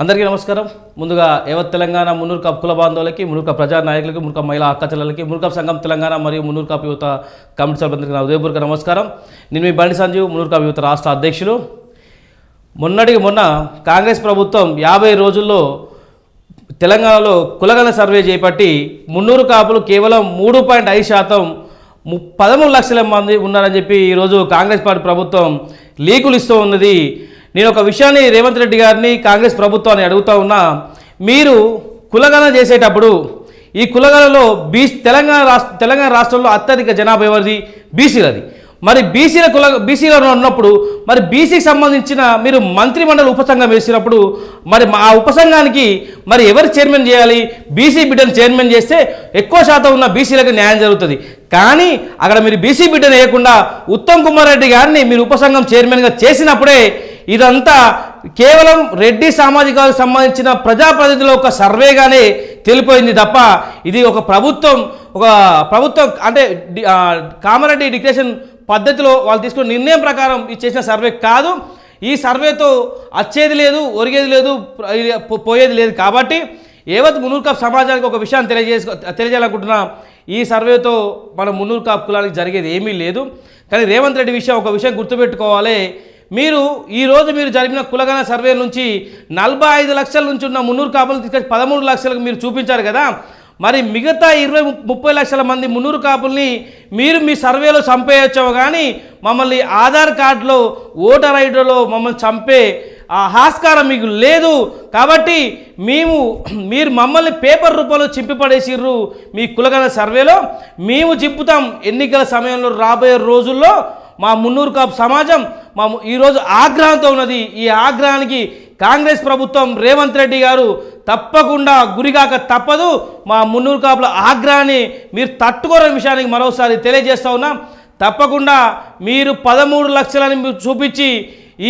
అందరికీ నమస్కారం. ముందుగా యావత్ తెలంగాణ మున్నూరు కుల బాంధవులకి మున్నూరు ప్రజా నాయకులకి మున్నూరు మహిళా అక్కచెల్లెలకి మున్నూరు సంఘం తెలంగాణ మరియు మున్నూరు యువత కమిటీ సభ్యులందరికీ నా ఉదయపూర్వక నమస్కారం. నేను మీ బండి సంజీవ్ మున్నూరు యువత రాష్ట్ర అధ్యక్షులు. మొన్నటికి మొన్న కాంగ్రెస్ ప్రభుత్వం యాభై రోజుల్లో తెలంగాణలో కులగల సర్వే చేపట్టి మున్నూరు కాపులు కేవలం మూడు పాయింట్ ఐదు శాతం పదమూడు లక్షల మంది ఉన్నారని చెప్పి ఈరోజు కాంగ్రెస్ పార్టీ ప్రభుత్వం లీకులు ఇస్తూ ఉన్నది. నేను ఒక విషయాన్ని రేవంత్ రెడ్డి గారిని కాంగ్రెస్ ప్రభుత్వాన్ని అడుగుతా ఉన్నా మీరు కులగణ చేసేటప్పుడు ఈ కులగణలో బీ తెలంగాణ రాష్ట్ర తెలంగాణ రాష్ట్రంలో అత్యధిక జనాభా ఎవరిది? బీసీలది. మరి బీసీల కుల బీసీలో ఉన్నప్పుడు మరి బీసీకి సంబంధించిన మీరు మంత్రిమండలి ఉపసంఘం వేసినప్పుడు మరి మా- ఆ ఉపసంఘానికి మరి ఎవరు చైర్మన్ చేయాలి? బీసీ బిడ్డను చైర్మన్ చేస్తే ఎక్కువ శాతం ఉన్న బీసీలకు న్యాయం జరుగుతుంది. కానీ అక్కడ మీరు బీసీ బిడ్డను వేయకుండా ఉత్తమ్ కుమార్ రెడ్డి గారిని మీరు ఉపసంఘం చైర్మన్గా చేసినప్పుడే ఇదంతా కేవలం రెడ్డి సామాజికాలకు సంబంధించిన ప్రజాప్రతినిధుల ఒక సర్వేగానే తెలిపోయింది తప్ప ఇది ఒక ప్రభుత్వం ఒక ప్రభుత్వం అంటే కామారెడ్డి డిక్లరేషన్ పద్ధతిలో వాళ్ళు తీసుకున్న నిర్ణయం ప్రకారం ఇది చేసిన సర్వే కాదు. ఈ సర్వేతో వచ్చేది లేదు ఒరిగేది లేదు పోయేది లేదు కాబట్టి ఏవత్ మున్నూరు కాప్ సమాజానికి ఒక విషయాన్ని తెలియజేసుకో తెలియజేయాలనుకుంటున్నా ఈ సర్వేతో మన మున్నూరు కాప్ కులానికి జరిగేది ఏమీ లేదు. కానీ రేవంత్ రెడ్డి విషయం ఒక విషయం గుర్తుపెట్టుకోవాలి. మీరు ఈరోజు మీరు జరిపిన కులగణ సర్వే నుంచి నలభై ఐదు లక్షల నుంచి ఉన్న మున్నూరు కాపులు తీసుకొచ్చి పదమూడు లక్షలకు మీరు చూపించారు కదా. మరి మిగతా ఇరవై ముప్పై లక్షల మంది మున్నూరు కాపుల్ని మీరు మీ సర్వేలో చంపేయొచ్చావు కానీ మమ్మల్ని ఆధార్ కార్డులో ఓటర్ ఐడిలో మమ్మల్ని చంపే ఆ హాస్కారం మీకు లేదు. కాబట్టి మేము మీరు మమ్మల్ని పేపర్ రూపంలో చింపిపడేసిర్రు మీ కులగన సర్వేలో. మేము చింపుతాం ఎన్నికల సమయంలో రాబోయే రోజుల్లో మా మున్నూరు కాపు సమాజం మా ఈరోజు ఆగ్రహంతో ఉన్నది. ఈ ఆగ్రహానికి కాంగ్రెస్ ప్రభుత్వం రేవంత్ రెడ్డి గారు తప్పకుండా గురిగాక తప్పదు. మా మున్నూరు కాపుల ఆగ్రహాన్ని మీరు తట్టుకోరని విషయానికి మరోసారి తెలియజేస్తా ఉన్నాం. తప్పకుండా మీరు పదమూడు లక్షలని చూపించి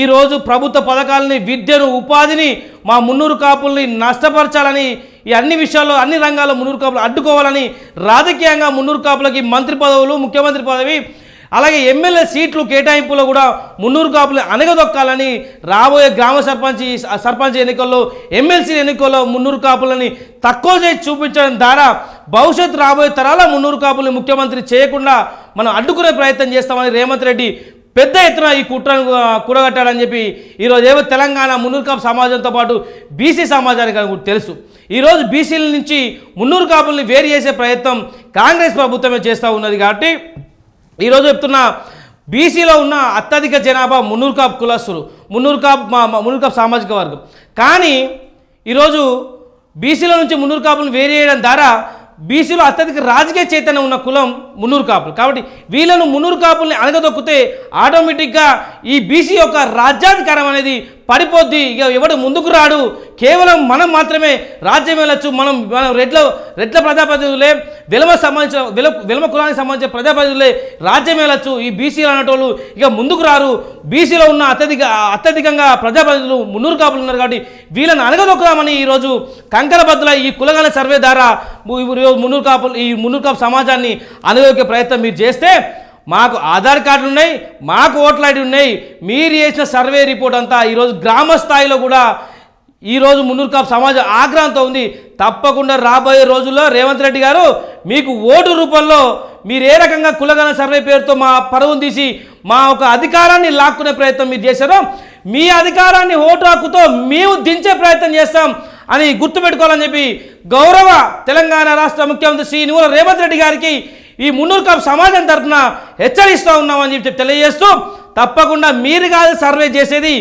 ఈరోజు ప్రభుత్వ పథకాలని విద్యను ఉపాధిని మా మున్నూరు కాపుల్ని నష్టపరచాలని ఈ అన్ని విషయాల్లో అన్ని రంగాల్లో మున్నూరు కాపులు అడ్డుకోవాలని రాజకీయంగా మున్నూరు కాపులకి మంత్రి పదవులు ముఖ్యమంత్రి పదవి అలాగే ఎమ్మెల్యే సీట్లు కేటాయింపులో కూడా మున్నూరు కాపులు అనగదొక్కాలని రాబోయే గ్రామ సర్పంచ్ సర్పంచ్ ఎన్నికల్లో ఎమ్మెల్సీ ఎన్నికల్లో మున్నూరు కాపులని తక్కువ చేసి చూపించడం ద్వారా భవిష్యత్తు రాబోయే తరాల మున్నూరు కాపుల్ని ముఖ్యమంత్రి చేయకుండా మనం అడ్డుకునే ప్రయత్నం చేస్తామని రేవంత్ రెడ్డి పెద్ద ఎత్తున ఈ కుట్రను కూడగట్టాడని చెప్పి ఈరోజు ఏవో తెలంగాణ మున్నూరు కాపు సమాజంతో పాటు బీసీ సమాజానికి అని కూడా తెలుసు. ఈరోజు బీసీల నుంచి మున్నూరు కాపుల్ని వేరు చేసే ప్రయత్నం కాంగ్రెస్ ప్రభుత్వమే చేస్తూ ఉన్నది కాబట్టి ఈరోజు చెప్తున్నా బీసీలో ఉన్న అత్యధిక జనాభా మున్నూరు కాపు కులస్తులు మున్నూరు కాపు మా మా మున్నూరు కాపు సామాజిక వర్గం. కానీ ఈరోజు బీసీలో నుంచి మున్నూరు కాపులను వేరు చేయడం ద్వారా బీసీలో అత్యధిక రాజకీయ చైతన్యం ఉన్న కులం మున్నూరు కాపులు. కాబట్టి వీళ్ళను మున్నూరు కాపుల్ని అనగదొక్కితే ఆటోమేటిక్గా ఈ బీసీ యొక్క రాజ్యాధికారం అనేది పడిపోద్ది. ఇక ఎవడు ముందుకు రాడు. కేవలం మనం మాత్రమే రాజ్యం వెళ్ళచ్చు మనం మనం రెడ్ల రెడ్ల ప్రజాప్రతినిధులే విలమ సంబంధించిన విల విలమ కులానికి సంబంధించిన ప్రజాప్రతినిధులే రాజ్యం వెళ్ళచ్చు ఈ బీసీలు అనేటోళ్ళు ఇక ముందుకు రారు. బీసీలో ఉన్న అత్యధిక అత్యధికంగా ప్రజాప్రతినిధులు మున్నూరు కాపులు ఉన్నారు కాబట్టి వీళ్ళని అనగదొక్కుదామని ఈరోజు కంకరబద్దుల ఈ కులగల సర్వే ద్వారా మున్నూరు కాపులు ఈ మున్నూరు కాపు సమాజాన్ని అనగదొక్కే ప్రయత్నం మీరు చేస్తే మాకు ఆధార్ కార్డులు ఉన్నాయి మాకు ఓట్ల ఐడి ఉన్నాయి. మీరు చేసిన సర్వే రిపోర్ట్ అంతా ఈరోజు గ్రామ స్థాయిలో కూడా ఈరోజు మున్నూరు కాపు సమాజం ఆగ్రహంతో ఉంది. తప్పకుండా రాబోయే రోజుల్లో రేవంత్ రెడ్డి గారు మీకు ఓటు రూపంలో మీరు ఏ రకంగా కులగన సర్వే పేరుతో మా పరువును తీసి మా ఒక అధికారాన్ని లాక్కునే ప్రయత్నం మీరు చేశారో మీ అధికారాన్ని ఓటు హక్కుతో మేము దించే ప్రయత్నం చేస్తాం అని గుర్తుపెట్టుకోవాలని చెప్పి గౌరవ తెలంగాణ రాష్ట్ర ముఖ్యమంత్రి శ్రీ నువ్వుల రేవంత్ రెడ్డి గారికి ఈ మున్నూరు కాపు సమాజం తరఫున హెచ్చరిస్తూ ఉన్నామని చెప్పి తెలియజేస్తూ తప్పకుండా మీరు కాదు సర్వే చేసేది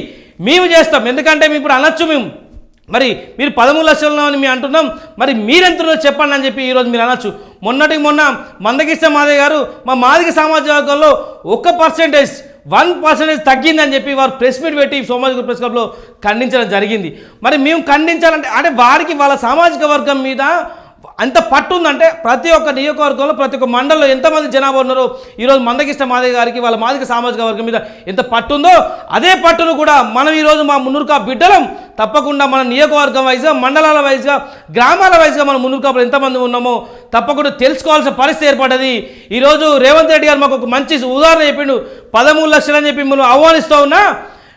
మేము చేస్తాం. ఎందుకంటే మేము ఇప్పుడు అనొచ్చు మేము. మరి మీరు పదమూడు లక్షలు అని మేము అంటున్నాం. మరి మీరెంతలో చెప్పండి అని చెప్పి ఈరోజు మీరు అనొచ్చు. మొన్నటికి మొన్న మందకిష్ట మాదయ్య గారు మా మాదిక సామాజిక వర్గంలో ఒక్క పర్సెంటేజ్ వన్ పర్సెంటేజ్ తగ్గిందని చెప్పి వారు ప్రెస్ మీట్ పెట్టి సామాజిక ప్రెస్ క్లబ్లో ఖండించడం జరిగింది. మరి మేము ఖండించాలంటే అంటే వారికి వాళ్ళ సామాజిక వర్గం మీద ఎంత పట్టు ఉందంటే ప్రతి ఒక్క నియోజకవర్గంలో ప్రతి ఒక్క మండలంలో ఎంతమంది జనాభా ఉన్నారో ఈరోజు మందకిష్ట మాదయ్య గారికి వాళ్ళ మాదిక సామాజిక వర్గం మీద ఎంత పట్టు ఉందో అదే పట్టును కూడా మనం ఈరోజు మా మున్నూరుకా బిడ్డలం. తప్పకుండా మన నియోజకవర్గం వైజ్గా మండలాల వైజ్గా గ్రామాల వైజ్గా మన మున్నూరు ఎంతమంది ఉన్నామో తప్పకుండా తెలుసుకోవాల్సిన పరిస్థితి ఏర్పడ్డది. ఈరోజు రేవంత్ రెడ్డి గారు మాకు ఒక మంచి ఉదాహరణ చెప్పిండు. పదమూడు లక్షలు అని చెప్పి మనం ఆహ్వానిస్తూ ఉన్నా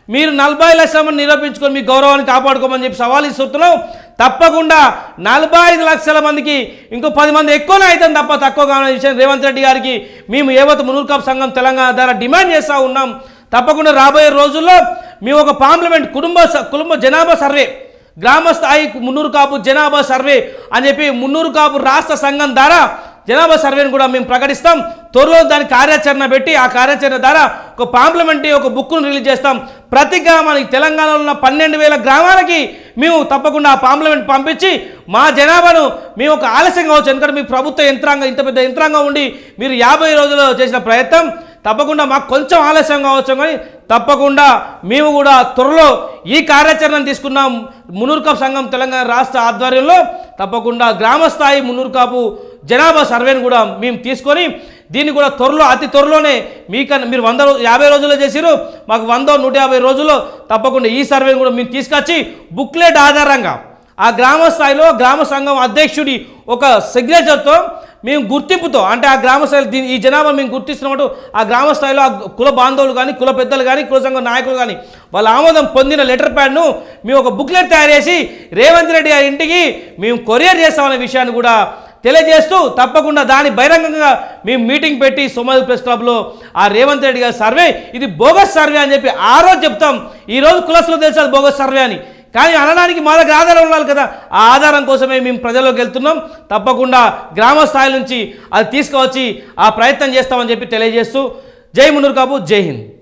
మీరు నలభై లక్షల మంది నిరూపించుకొని మీ గౌరవాన్ని కాపాడుకోమని చెప్పి సవాల్ ఇస్తున్నాం తప్పకుండా నలభై ఐదు లక్షల మందికి ఇంకో పది మంది ఎక్కువనే అవుతుంది తప్ప తక్కువ విషయం రేవంత్ రెడ్డి గారికి మేము ఏవత మునూర్ కాపు సంఘం తెలంగాణ ద్వారా డిమాండ్ చేస్తూ ఉన్నాం. తప్పకుండా రాబోయే రోజుల్లో మేము ఒక పార్లమెంట్ కుటుంబ కుటుంబ జనాభా సర్వే గ్రామ స్థాయి మున్నూరు కాపు జనాభా సర్వే అని చెప్పి మున్నూరు కాపు రాష్ట్ర సంఘం ద్వారా జనాభా సర్వేను కూడా మేము ప్రకటిస్తాం. త్వరలో దాని కార్యాచరణ పెట్టి ఆ కార్యాచరణ ద్వారా ఒక పాంప్లమెంట్ ఒక బుక్ను రిలీజ్ చేస్తాం. ప్రతి గ్రామానికి తెలంగాణలో ఉన్న పన్నెండు వేల గ్రామాలకి మేము తప్పకుండా ఆ పార్లమెంట్ పంపించి మా జనాభాను మేము ఒక ఆలస్యం కావచ్చు. ఎందుకంటే మీ ప్రభుత్వ యంత్రాంగం ఇంత పెద్ద యంత్రాంగం ఉండి మీరు యాభై రోజుల్లో చేసిన ప్రయత్నం తప్పకుండా మాకు కొంచెం ఆలస్యం కావచ్చు కానీ తప్పకుండా మేము కూడా త్వరలో ఈ కార్యాచరణను తీసుకున్న మునూర్కాపు సంఘం తెలంగాణ రాష్ట్ర ఆధ్వర్యంలో తప్పకుండా గ్రామస్థాయి మునూర్కాపు జనాభా సర్వేను కూడా మేము తీసుకొని దీన్ని కూడా త్వరలో అతి త్వరలోనే మీకన్నా మీరు వంద యాభై రోజుల్లో చేసిరు మాకు వంద నూట యాభై రోజుల్లో తప్పకుండా ఈ సర్వేను కూడా మేము తీసుకొచ్చి బుక్లెట్ ఆధారంగా ఆ గ్రామ స్థాయిలో గ్రామ సంఘం అధ్యక్షుడి ఒక సిగ్నేచర్తో మేము గుర్తింపుతో అంటే ఆ గ్రామ స్థాయిలో దీని ఈ జనాభా మేము గుర్తిస్తున్నప్పుడు ఆ గ్రామ స్థాయిలో ఆ కుల బాంధవులు కానీ కుల పెద్దలు కానీ కుల సంఘ నాయకులు కానీ వాళ్ళ ఆమోదం పొందిన లెటర్ ప్యాడ్ను మేము ఒక బుక్లెట్ తయారు చేసి రేవంత్ రెడ్డి గారి ఇంటికి మేము కొరియర్ చేస్తామనే విషయాన్ని కూడా తెలియజేస్తూ తప్పకుండా దాని బహిరంగంగా మేము మీటింగ్ పెట్టి సోమాలి ప్రెస్ క్లబ్లో ఆ రేవంత్ రెడ్డి గారి సర్వే ఇది బోగస్ సర్వే అని చెప్పి ఆ రోజు చెప్తాం. ఈ రోజు కులస్లో తెలుసు అది బోగస్ సర్వే అని. కానీ అనడానికి మా దగ్గర ఆధారం ఉండాలి కదా. ఆ ఆధారం కోసమే మేము ప్రజల్లోకి వెళ్తున్నాం. తప్పకుండా గ్రామ స్థాయి నుంచి అది తీసుకువచ్చి ఆ ప్రయత్నం చేస్తామని చెప్పి తెలియజేస్తూ జై మునూర్ కాబు జై హింద్.